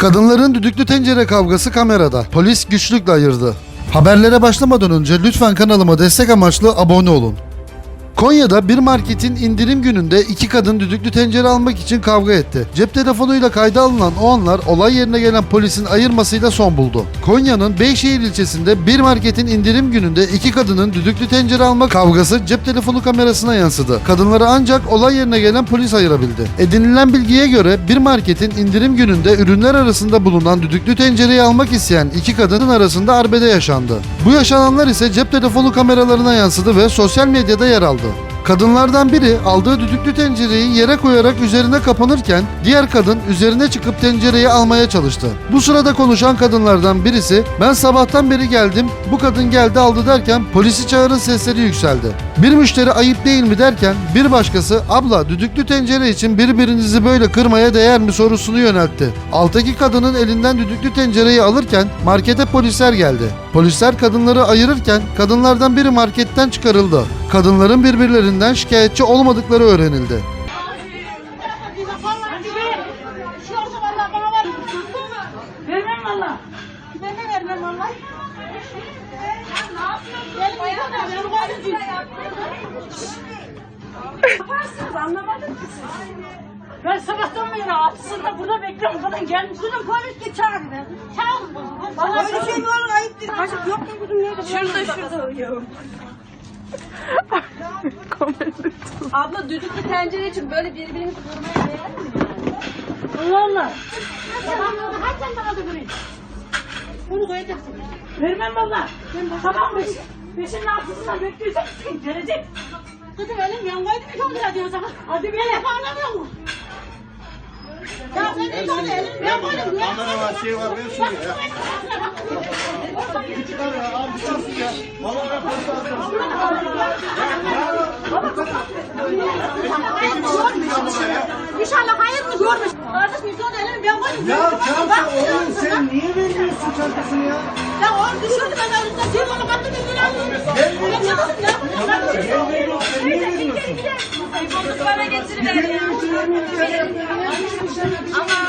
Kadınların düdüklü tencere kavgası kamerada. Polis güçlükle ayırdı. Haberlere başlamadan önce lütfen kanalıma destek amaçlı abone olun. Konya'da bir marketin indirim gününde iki kadın düdüklü tencere almak için kavga etti. Cep telefonuyla kayda alınan o anlar olay yerine gelen polisin ayırmasıyla son buldu. Konya'nın Beyşehir ilçesinde bir marketin indirim gününde iki kadının düdüklü tencere alma kavgası cep telefonu kamerasına yansıdı. Kadınları ancak olay yerine gelen polis ayırabildi. Edinilen bilgiye göre bir marketin indirim gününde ürünler arasında bulunan düdüklü tencereyi almak isteyen iki kadının arasında arbede yaşandı. Bu yaşananlar ise cep telefonu kameralarına yansıdı ve sosyal medyada yer aldı. Kadınlardan biri aldığı düdüklü tencereyi yere koyarak üzerine kapanırken diğer kadın üzerine çıkıp tencereyi almaya çalıştı. Bu sırada konuşan kadınlardan birisi ben sabahtan beri geldim bu kadın geldi aldı derken polisi çağırın sesleri yükseldi. Bir müşteri ayıp değil mi derken bir başkası abla düdüklü tencere için birbirinizi böyle kırmaya değer mi sorusunu yöneltti. Alttaki kadının elinden düdüklü tencereyi alırken markete polisler geldi. Polisler kadınları ayırırken kadınlardan biri marketten çıkarıldı. Kadınların birbirlerinden şikayetçi olmadıkları öğrenildi. Yaparsınız anlamadım ki siz. Ben sabahtan beri altısında burada bekliyorum. Kadın gelmiş. Kızım polis git çağır be. Çağır bunu. Bana öyle şey mi olur ayıptır. Kaşık yok mu kızım nerede? Şurada şurada. Abla düdüklü tencere için böyle birbirimizi vurmaya değer mi? Allah Allah. Tamam yolda kaç sen bana da durayım. Bunu koyacaksın. Vermem valla. Tamam beş, beşin altısından bekleyeceksin. Gelecek. Kızım elim yangaydı bir çok lira diyor sana. Hadi bir yere anlamıyor mu? Ya sen de şöyle elim yangaydı. Kamera var, şey var, ver şunu ya. Çıkar ya, abi çıkarsın ya. Vallahi ben polis alacağım. İnşallah hayır mı görmüş. Kardeş bir son elim yangaydı. Ya çanta oğlum sen niye vermiyorsun çantasını ya? Ya oğlum düşürdü ben önümde. Sen onu kattı bir lira aldım. Ben çıktım ne veriyorsun? Sen niye vermiyorsun? Bozuk para getiriver ya. Aman